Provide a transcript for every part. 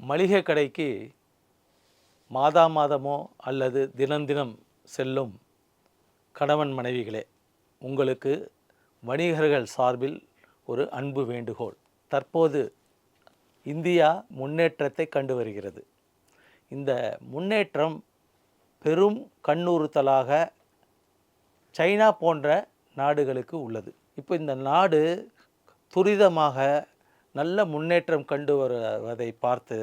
மளிகை கடைக்கு மாதா மாதமோ அல்லது தினந்தினம் செல்லும் கணவன் மனைவிகளே உங்களுக்கு வணிகர்கள் சார்பில் ஒரு அன்பு வேண்டுகோள். தற்போது இந்தியா முன்னேற்றத்தை கண்டு வருகிறது. இந்த முன்னேற்றம் பெரும் கண்ணுறுத்தலாக சைனா போன்ற நாடுகளுக்கு உள்ளது. இப்போ இந்த நாடு துரிதமாக நல்ல முன்னேற்றம் கண்டு வருவதை பார்த்து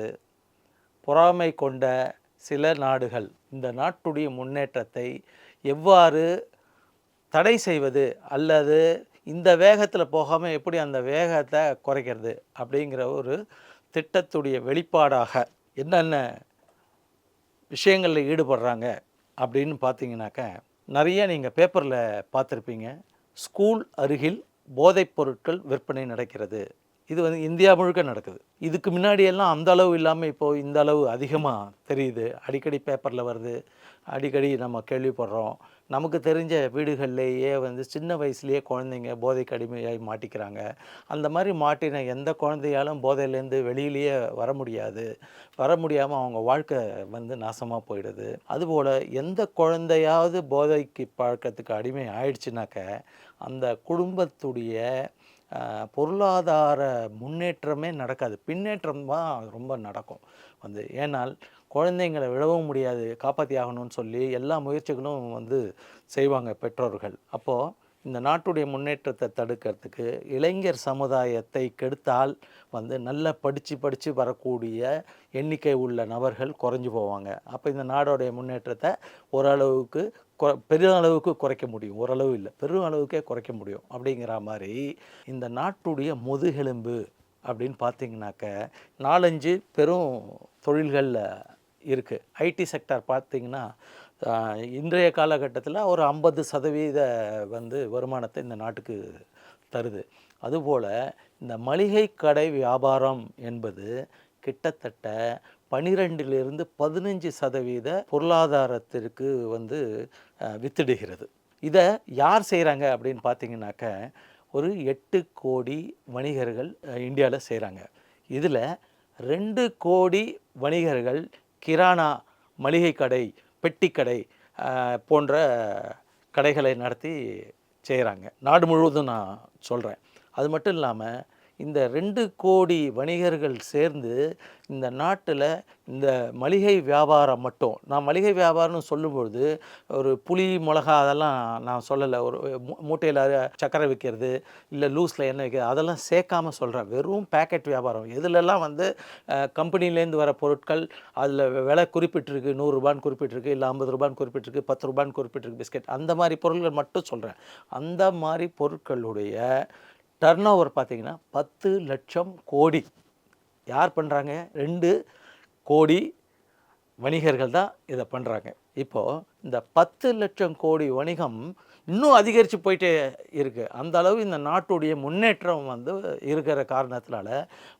பொறாமை கொண்ட சில நாடுகள் இந்த நாட்டுடைய முன்னேற்றத்தை எவ்வாறு தடை செய்வது அல்லது இந்த வேகத்தில் போகாமல் எப்படி அந்த வேகத்தை குறைக்கிறது அப்படிங்கிற ஒரு திட்டத்துடைய வெளிப்பாடாக என்னென்ன விஷயங்களில் ஈடுபடுறாங்க அப்படின்னு பார்த்தீங்கன்னாக்க நிறைய நீங்கள் பேப்பரில் பார்த்துருப்பீங்க. ஸ்கூல் அருகில் போதைப் பொருட்கள் விற்பனை நடக்கிறது. இது வந்து இந்தியா முழுக்க நடக்குது. இதுக்கு முன்னாடியெல்லாம் அந்த அளவு இல்லாமல் இப்போது இந்த அளவு அதிகமாக தெரியுது. அடிக்கடி பேப்பரில் வருது. அடிக்கடி நம்ம கேள்விப்படுறோம். நமக்கு தெரிஞ்ச வீடுகள்லேயே வந்து சின்ன வயசுலேயே குழந்தைங்க போதைக்கு அடிமையாகி மாட்டிக்கிறாங்க. அந்த மாதிரி மாட்டின எந்த குழந்தையாலும் போதையிலேருந்து வெளியிலேயே வர முடியாது. வர முடியாமல் அவங்க வாழ்க்கை வந்து நாசமாக போயிடுது. அதுபோல் எந்த குழந்தையாவது போதைக்கு பழக்கத்துக்கு அடிமை ஆயிடுச்சுனாக்க அந்த குடும்பத்துடைய பொருளாதார முன்னேற்றமே நடக்காது. பின்னேற்றம் தான் ரொம்ப நடக்கும். வந்து ஏனால் குழந்தைங்களை விழவும் முடியாது. காப்பாற்றி ஆகணும்னு சொல்லி எல்லா முயற்சிகளும் வந்து செய்வாங்க பெற்றோர்கள். அப்போது இந்த நாட்டுடைய முன்னேற்றத்தை தடுக்கிறதுக்கு இளைஞர் சமுதாயத்தை கெடுத்தால் வந்து நல்லா படித்து படித்து வரக்கூடிய எண்ணிக்கை உள்ள நபர்கள் குறைஞ்சு போவாங்க. அப்போ இந்த நாடோடைய முன்னேற்றத்தை ஓரளவுக்கு கொ பெருளவுக்கு குறைக்க முடியும். ஓரளவு இல்லை. பெரும் அளவுக்கே குறைக்க முடியும். அப்படிங்கிற மாதிரி இந்த நாட்டுடைய முதுகெலும்பு அப்படின்னு பார்த்தீங்கன்னாக்க நாலஞ்சு பெரும் தொழில்களில் இருக்குது ஐடி செக்டார் பார்த்திங்கன்னா இன்றைய காலகட்டத்தில் ஒரு ஐம்பது சதவீத வந்து வருமானத்தை இந்த நாட்டுக்கு தருது. அதுபோல் இந்த மளிகை கடை வியாபாரம் என்பது கிட்டத்தட்ட பனிரெண்டிலிருந்து பதினஞ்சு சதவீத பொருளாதாரத்திற்கு வந்து வித்திடுகிறது. இதை யார் செய்கிறாங்க அப்படின்னு பார்த்தீங்கன்னாக்க ஒரு எட்டு கோடி வணிகர்கள் இந்தியாவில் செய்கிறாங்க இதில் ரெண்டு கோடி வணிகர்கள் கிரானா மளிகை கடை பெட்டிக்கடை போன்ற கடைகளை நடத்தி செய்கிறாங்க நாடு முழுவதும் நான் சொல்கிறேன் அது மட்டும் இல்லாமல் இந்த ரெண்டு கோடி வணிகர்கள் சேர்ந்து இந்த நாட்டில் இந்த மளிகை வியாபாரம் மட்டும். நான் மளிகை வியாபாரம்னு சொல்லும்பொழுது ஒரு புளி மிளகா அதெல்லாம் நான் சொல்லலை. ஒரு மூட்டையில் சக்கரை விற்கிறது இல்லை லூஸில் எண்ணெய் விற்கிறது அதெல்லாம் சேர்க்காம சொல்கிறேன் வெறும் பேக்கெட் வியாபாரம். இதிலெல்லாம் வந்து கம்பெனிலேருந்து வர பொருட்கள் அதில் விலை குறிப்பிட்டிருக்கு நூறுரூபான்னு குறிப்பிட்டிருக்கு இல்லை ஐம்பது ரூபான்னு குறிப்பிட்டிருக்கு பத்து ரூபான்னு குறிப்பிட்டிருக்கு பிஸ்கெட் அந்த மாதிரி பொருட்கள் மட்டும் சொல்கிறேன் அந்த மாதிரி பொருட்களுடைய டர்ன் ஓவர் பார்த்திங்கன்னா பத்து லட்சம் கோடி. யார் பண்ணுறாங்க ரெண்டு கோடி வணிகர்கள் தான் இதை பண்ணுறாங்க இப்போது இந்த பத்து லட்சம் கோடி வணிகம் இன்னும் அதிகரித்து போயிட்டே இருக்குது அந்த அளவு இந்த நாட்டுடைய முன்னேற்றம் வந்து இருக்கிற காரணத்தினால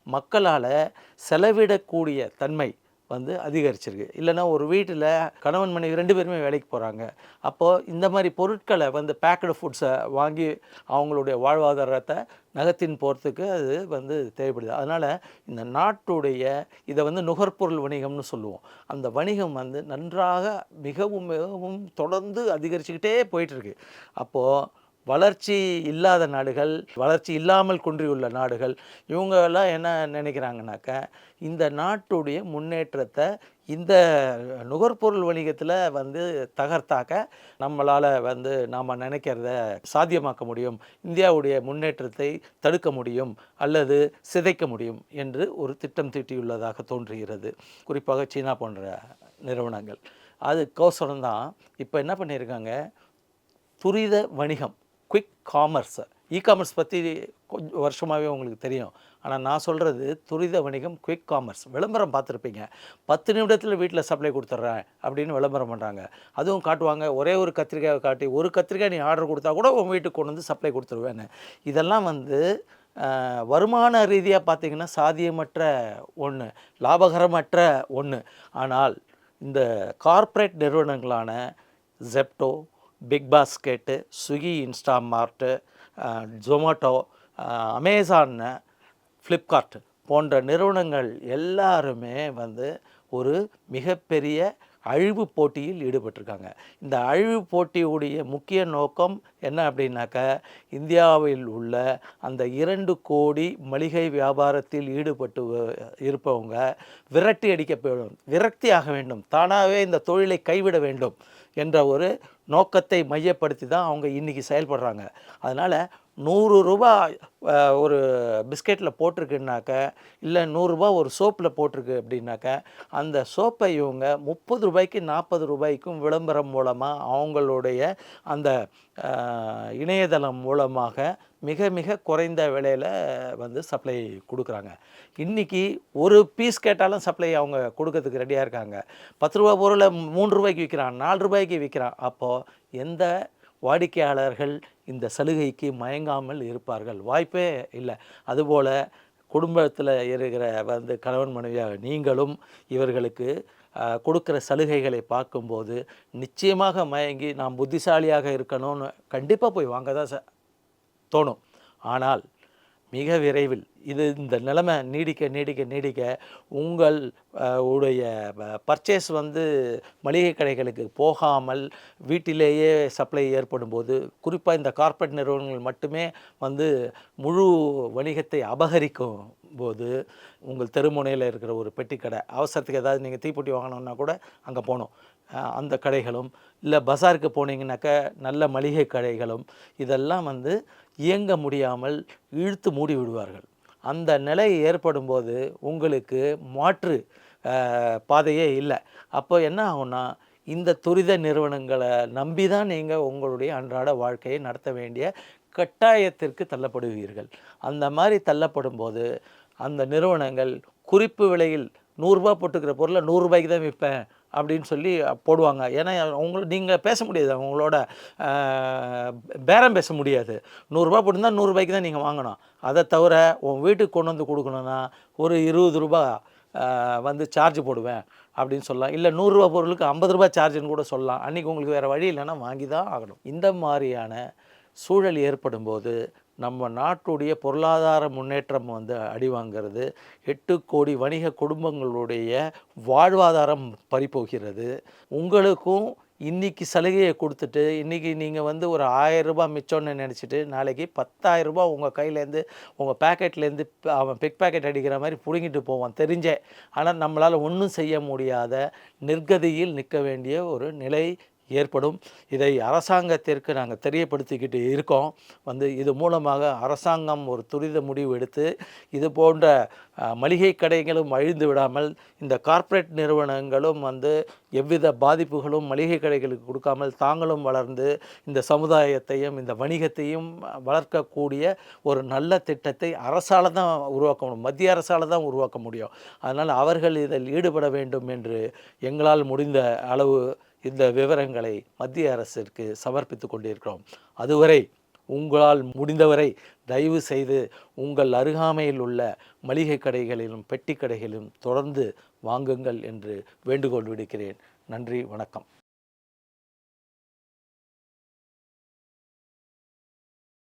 மக்களால் செலவிடக்கூடிய தன்மை வந்து அதிகரிச்சிருக்கு. இல்லைன்னா ஒரு வீட்டில் கணவன் மனைவி ரெண்டு பேருமே வேலைக்கு போகிறாங்க அப்போது இந்த மாதிரி பொருட்களை வந்து பேக்கடு ஃபுட்ஸை வாங்கி அவங்களுடைய வாழ்வாதாரத்தை நகத்தின் போகிறதுக்கு அது வந்து தேவைப்படுது. அதனால் இந்த நாட்டுடைய இதை வந்து நுகர்பொருள் வணிகம்னு சொல்லுவோம். அந்த வணிகம் வந்து நன்றாக மிகவும் மிகவும் தொடர்ந்து அதிகரிச்சுக்கிட்டே போயிட்டுருக்கு அப்போது வளர்ச்சி இல்லாத நாடுகள் வளர்ச்சி இல்லாமல் குன்றியுள்ள நாடுகள் இவங்கெல்லாம் என்ன நினைக்கிறாங்கனாக்க இந்த நாட்டுடைய முன்னேற்றத்தை இந்த நுகர்பொருள் வணிகத்தில் வந்து தகர்த்தாக்க நம்மளால் வந்து நாம் நினைக்கிறத சாத்தியமாக்க முடியும். இந்தியாவுடைய முன்னேற்றத்தை தடுக்க முடியும் அல்லது சிதைக்க முடியும் என்று ஒரு திட்டம் தீட்டியுள்ளதாக தோன்றுகிறது. குறிப்பாக சீனா போன்ற நிறுவனங்கள். அதுக்கோசரம் தான். இப்போ என்ன பண்ணியிருக்காங்க? துரித வணிகம் குயிக் காமர்ஸ் இ காமர்ஸ் பற்றி கொஞ்சம் வருஷமாகவே உங்களுக்கு தெரியும். ஆனால் நான் சொல்கிறது துரித வணிகம் குயிக் காமர்ஸ் விளம்பரம் பார்த்துருப்பீங்க. பத்து நிமிடத்தில் வீட்டில் சப்ளை கொடுத்துட்றேன் அப்படின்னு விளம்பரம் பண்ணுறாங்க அதுவும் காட்டுவாங்க ஒரே ஒரு கத்திரிக்காயை காட்டி ஒரு கத்திரிக்காய் நீ ஆர்டர் கொடுத்தா கூட உங்கள் வீட்டுக்கு கொண்டு வந்து சப்ளை கொடுத்துருவேன்னு. இதெல்லாம் வந்து வருமான ரீதியாக பார்த்தீங்கன்னா சாத்தியமற்ற ஒன்று லாபகரமற்ற ஒன்று ஆனால் இந்த கார்ப்பரேட் நிறுவனங்களான Zepto big basket Swiggy Instamart Zomato Amazon Flipkart போன்ற நிறுவனங்கள் எல்லாருமே வந்து ஒரு மிகப்பெரிய அழிவு போட்டியில் ஈடுபட்டிருக்காங்க. இந்த அழிவு போட்டியுடைய முக்கிய நோக்கம் என்ன அப்படின்னாக்க இந்தியாவில் உள்ள அந்த இரண்டு கோடி மளிகை வியாபாரத்தில் ஈடுபட்டு இருப்பவங்க விரட்டி அடிக்கப்படும் விரக்தி ஆக வேண்டும் தானாகவே இந்த தொழிலை கைவிட வேண்டும். என்ற ஒரு நோக்கத்தை மையப்படுத்தி தான் அவங்க இன்றைக்கி செயல்படுறாங்க. அதனால் நூறு ரூபாய் ஒரு பிஸ்கெட்டில் போட்டிருக்குனாக்க இல்லை நூறுரூபா ஒரு சோப்பில் போட்டிருக்கு அப்படின்னாக்க அந்த சோப்பை இவங்க முப்பது ரூபாய்க்கு நாற்பது ரூபாய்க்கும் விளம்பரம் மூலமாக அவங்களுடைய அந்த இணையதளம் மூலமாக மிக மிக குறைந்த விலையில் வந்து சப்ளை கொடுக்குறாங்க. இன்றைக்கி ஒரு பீஸ் கேட்டாலும் சப்ளை அவங்க கொடுக்கறதுக்கு ரெடியாக இருக்காங்க. பத்து ரூபா பொருளை மூன்று ரூபாய்க்கு விற்கிறான் நாலு ரூபாய்க்கு விற்கிறான் அப்போது எந்த வாடிக்கையாளர்கள் இந்த சலுகைக்கு மயங்காமல் இருப்பார்கள். வாய்ப்பே இல்லை. அதுபோல் குடும்பத்தில் இருக்கிற வந்து கணவன் மனைவியாக நீங்களும் இவர்களுக்கு கொடுக்குற சலுகைகளை பார்க்கும்போது நிச்சயமாக மயங்கி நாம் புத்திசாலியாக இருக்கணும்னு கண்டிப்பாக போய் வாங்க தான் ச- தோணும். ஆனால் மிக விரைவில். இது இந்த நிலைமை நீடிக்க நீடிக்க நீடிக்க உங்கள் உடைய பர்ச்சேஸ் வந்து மளிகை கடைகளுக்கு போகாமல் வீட்டிலேயே சப்ளை ஏற்படும் போது குறிப்பாக இந்த கார்ப்பரேட் நிறுவனங்கள் மட்டுமே வந்து முழு வணிகத்தை அபகரிக்கும் போது உங்கள் தெருமுனையில் இருக்கிற ஒரு பெட்டி கடை அவசரத்துக்கு ஏதாவது நீங்கள் தீப்பெட்டி வாங்கணுன்னா கூட அங்கே போகணும். அந்த கடைகளும் இல்லை பஸாருக்கு போனீங்கன்னாக்கா நல்ல மளிகை கடைகளும் இதெல்லாம் வந்து இயங்க முடியாமல் இழுத்து மூடி விடுவார்கள். அந்த நிலை ஏற்படும் போது உங்களுக்கு மாற்று பாதையே இல்லை. அப்போ என்ன ஆகும்னா இந்த துரித நிறுவனங்களை நம்பி தான் நீங்கள் உங்களுடைய அன்றாட வாழ்க்கையை நடத்த வேண்டிய கட்டாயத்திற்கு தள்ளப்படுவீர்கள். அந்த மாதிரி தள்ளப்படும் போது அந்த நிறுவனங்கள் குறிப்பு விலையில் நூறுரூபா போட்டுக்கிற பொருளை நூறுரூபாய்க்கு தான் விற்பேன் அப்படின்னு சொல்லி போடுவாங்க. ஏன்னா உங்களை நீங்கள் பேச முடியாது. அவங்களோட பேரம் பேச முடியாது. நூறுரூபா போட்டிருந்தால் நூறுரூபாய்க்கு தான் நீங்கள் வாங்கணும். அதை தவிர உன் வீட்டுக்கு கொண்டு வந்து கொடுக்கணுன்னா ஒரு இருபது ரூபா வந்து சார்ஜ் போடுவேன் அப்படின்னு சொல்லலாம். இல்லை நூறுரூவா பொருளுக்கு ஐம்பது ரூபாய் சார்ஜுன்னு கூட சொல்லலாம். அன்றைக்கி உங்களுக்கு வேறு வழி இல்லைன்னா வாங்கி தான் ஆகணும். இந்த மாதிரியான சூழல் ஏற்படும் போது நம்ம நாட்டுடைய பொருளாதார முன்னேற்றம் வந்து அடிவாங்கிறது எட்டு கோடி வணிக குடும்பங்களுடைய வாழ்வாதாரம் பறிபோகிறது. உங்களுக்கும் இன்னைக்கு சலுகையை கொடுத்துட்டு இன்றைக்கி நீங்கள் வந்து ஒரு ஆயரூபா மிச்சோன்னு மிச்சம்னு நினச்சிட்டு நாளைக்கு பத்தாயிரம் உங்கள் கையிலேருந்து உங்கள் பேக்கெட்லேருந்து அவன் பிக் பேக்கெட் அடிக்கிற மாதிரி பிடுங்கிட்டு போவான் தெரிஞ்சே. ஆனால் நம்மளால் ஒன்றும் செய்ய முடியாத நிர்கதியில் நிற்க வேண்டிய ஒரு நிலை ஏற்படும். இதை அரசாங்கத்திற்கு நாங்கள் தெரியப்படுத்திக்கிட்டு இருக்கோம். வந்து இது மூலமாக அரசாங்கம் ஒரு துரித முடிவு எடுத்து இது போன்ற மளிகை கடைகளும் அழிந்து விடாமல் இந்த கார்ப்பரேட் நிறுவனங்களும் வந்து எவ்வித பாதிப்புகளும் மளிகை கடைகளுக்கு கொடுக்காமல் தாங்களும் வளர்ந்து இந்த சமுதாயத்தையும் இந்த வணிகத்தையும் வளர்க்கக்கூடிய ஒரு நல்ல திட்டத்தை அரசால் தான் உருவாக்க முடியும். மத்திய அரசால் தான் உருவாக்க முடியும். அதனால் அவர்கள் இதில் ஈடுபட வேண்டும் என்று எங்களால் முடிந்த அளவு இந்த விவரங்களை மத்திய அரசிற்கு சமர்ப்பித்து கொண்டிருக்கிறோம். அதுவரை உங்களால் முடிந்தவரை தயவு செய்து உங்கள் அருகாமையில் உள்ள மளிகை கடைகளிலும் பெட்டி கடைகளிலும் தொடர்ந்து வாங்குங்கள் என்று வேண்டுகோள் விடுக்கிறேன். நன்றி வணக்கம்.